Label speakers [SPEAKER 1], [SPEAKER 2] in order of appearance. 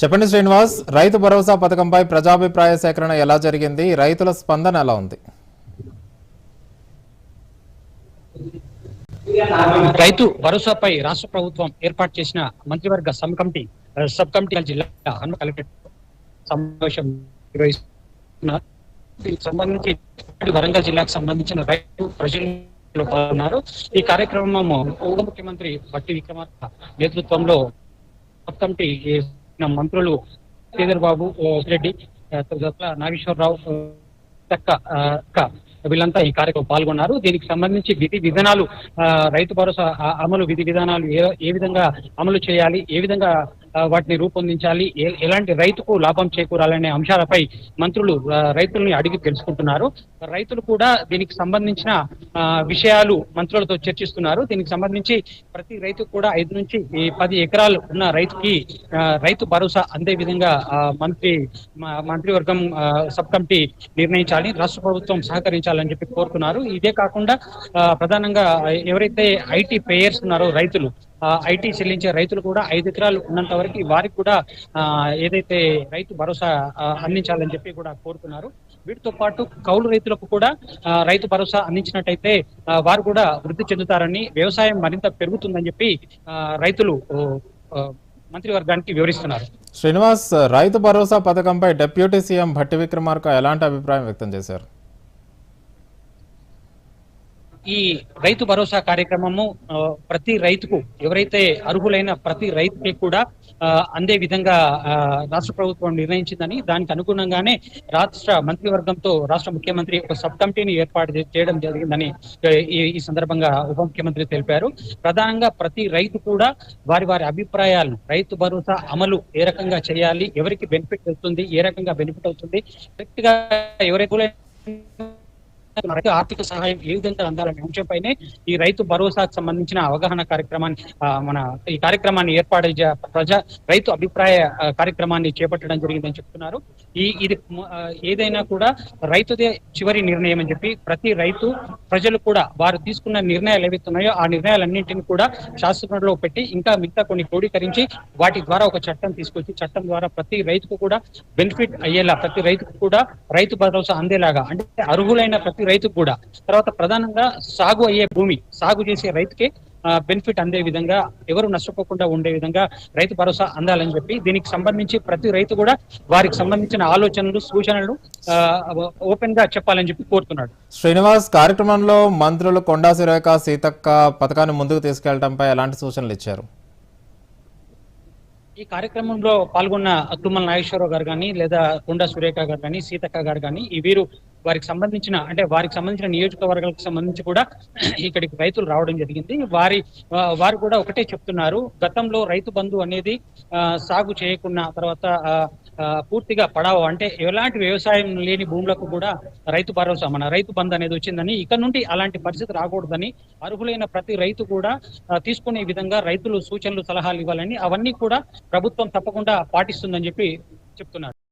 [SPEAKER 1] చెప్పండి శ్రీనివాస్ రైతు భరోసా పథకంపై ప్రజాభిప్రాయ సేకరణ ఎలా జరిగింది? రైతుల స్పందన ఎలా ఉంది?
[SPEAKER 2] రైతు భరోసాపై రాష్ట్ర ప్రభుత్వం ఏర్పాటు చేసిన మంత్రివర్గ సబ్ కమిటీ సబ్ కమిటీ జిల్లా హన్మ సమావేశం సంబంధించి వరంగల్ జిల్లాకు సంబంధించిన రైతు ప్రజలు పాల్గొన్నారు. ఈ కార్యక్రమం ఉప ముఖ్యమంత్రి బట్టి విక్రమార్క నేతృత్వంలో సబ్ కమిటీ మంత్రులు శ్రీధర్ బాబు రెడ్డి నాగేశ్వరరావు తక్క ఆ, వీళ్ళంతా ఈ కార్యక్రమం పాల్గొన్నారు. దీనికి సంబంధించి విధి విధానాలు ఆ, రైతు భరోసా ఆ, అమలు విధి విధానాలు ఏ ఏ విధంగా అమలు చేయాలి ఏ విధంగా వాటిని రూపొందించాలి. ఎలాంటి రైతుకు లాభం చేకూరాలనే అంశాలపై మంత్రులు రైతుల్ని అడిగి తెలుసుకుంటున్నారు. రైతులు కూడా దీనికి సంబంధించిన ఆ, విషయాలు మంత్రులతో చర్చిస్తున్నారు. దీనికి సంబంధించి ప్రతి రైతుకు కూడా ఐదు నుంచి ఈ పది ఎకరాలు ఉన్న రైతుకి రైతు భరోసా అందే విధంగా ఆ, మంత్రి మ- మంత్రివర్గం సబ్ కమిటీ నిర్ణయించాలి. రాష్ట్ర ప్రభుత్వం సహకరించాలని చెప్పి కోరుతున్నారు. ఇదే కాకుండా ప్రధానంగా ఎవరైతే ఐటీ పేయర్స్ ఉన్నారో రైతులు ఐటీ చెల్లించే రైతులు కూడా ఐదు ఎకరాలు ఉన్నంత వరకు వారికి కూడా ఆ, ఏదైతే రైతు భరోసా ఆ, అందించాలని చెప్పి కూడా కోరుతున్నారు. వీటితో పాటు కౌలు రైతులకు కూడా రైతు భరోసా అందించినట్టయితే వారు కూడా వృద్ధి చెందుతారని వ్యవసాయం మరింత పెరుగుతుందని చెప్పి రైతులు మంత్రి వర్గానికి మంత్రివర్గానికి వివరిస్తున్నారు.
[SPEAKER 1] శ్రీనివాస్ రైతు భరోసా పథకంపై డిప్యూటీ సీఎం భట్టి విక్రమార్క ఎలాంటి అభిప్రాయం వ్యక్తం చేశారు?
[SPEAKER 2] ఈ రైతు భరోసా కార్యక్రమము ప్రతి రైతుకు ఎవరైతే అర్హులైన ప్రతి రైతుకి కూడా అందే విధంగా రాష్ట్ర ప్రభుత్వం నిర్ణయించిందని దానికి అనుగుణంగానే రాష్ట్ర మంత్రివర్గంతో రాష్ట్ర ముఖ్యమంత్రి ఒక సబ్ కమిటీని ఏర్పాటు చేయడం జరిగిందని ఈ ఈ సందర్భంగా ఉప ముఖ్యమంత్రి తెలిపారు. ప్రధానంగా ప్రతి రైతు కూడా వారి వారి అభిప్రాయాలను రైతు భరోసా అమలు ఏ రకంగా చేయాలి ఎవరికి బెనిఫిట్ అవుతుంది ఏ రకంగా బెనిఫిట్ అవుతుంది కరెక్ట్గా ఎవరైతే మనకి ఆర్థిక సహాయం ఏ విధంగా అందాలనే అంశంపైనే ఈ రైతు భరోసాకు సంబంధించిన అవగాహన కార్యక్రమాన్ని మన ఈ కార్యక్రమాన్ని ఏర్పాటు ప్రజా రైతు అభిప్రాయ కార్యక్రమాన్ని చేపట్టడం జరిగిందని చెప్తున్నారు. ఈ ఇది ఏదైనా కూడా రైతుదే చివరి నిర్ణయం అని చెప్పి ప్రతి రైతు ప్రజలు కూడా వారు తీసుకున్న నిర్ణయాలు ఏవైతున్నాయో ఆ నిర్ణయాలన్నింటినీ కూడా శాస్త్రంలో పెట్టి ఇంకా మిగతా కొన్ని క్రోడీకరించి వాటి ద్వారా ఒక చట్టం తీసుకొచ్చి చట్టం ద్వారా ప్రతి రైతుకు కూడా బెనిఫిట్ అయ్యేలా ప్రతి రైతుకు కూడా రైతు భరోసా అందేలాగా అంటే అర్హులైన ప్రతి రైతుకు కూడా. తర్వాత ప్రధానంగా సాగు అయ్యే భూమి సాగు చేసే రైతుకే బెనిఫిట్ అందే విధంగా ఎవరు నష్టపోకుండా ఉండే విధంగా రైతు భరోసా అందాలని చెప్పి దీనికి సంబంధించి ప్రతి రైతు కూడా వారికి సంబంధించిన ఆలోచనలు సూచనలు ఓపెన్గా చెప్పాలని చెప్పి కోరుతున్నాడు.
[SPEAKER 1] శ్రీనివాస్ కార్యక్రమంలో మంత్రులు కొండా సురేఖ సీతక్క పథకాన్ని ముందుకు తీసుకెళ్ళడంపై ఎలాంటి సూచనలు ఇచ్చారు?
[SPEAKER 2] ఈ కార్యక్రమంలో పాల్గొన్న తుమ్మల నాగేశ్వరరావు గారు కానీ లేదా కొండా సురేఖ గారు కానీ సీతక్క గారు కానీ ఈ వీరు వారికి సంబంధించిన అంటే వారికి సంబంధించిన నియోజకవర్గాలకు సంబంధించి కూడా ఇక్కడికి రైతులు రావడం జరిగింది. వారి వారు కూడా ఒకటే చెప్తున్నారు. గతంలో రైతు బంధు అనేది ఆ, సాగు చేయకున్న తర్వాత పూర్తిగా పడావు? అంటే ఎలాంటి వ్యవసాయం లేని భూములకు కూడా రైతు భరోసా మన రైతు బంద్ అనేది వచ్చిందని ఇక నుండి అలాంటి పరిస్థితి రాకూడదని అర్హులైన ప్రతి రైతు కూడా తీసుకునే విధంగా రైతులు సూచనలు సలహాలు ఇవ్వాలని అవన్నీ కూడా ప్రభుత్వం తప్పకుండా పాటిస్తుందని చెప్పి చెప్తున్నారు.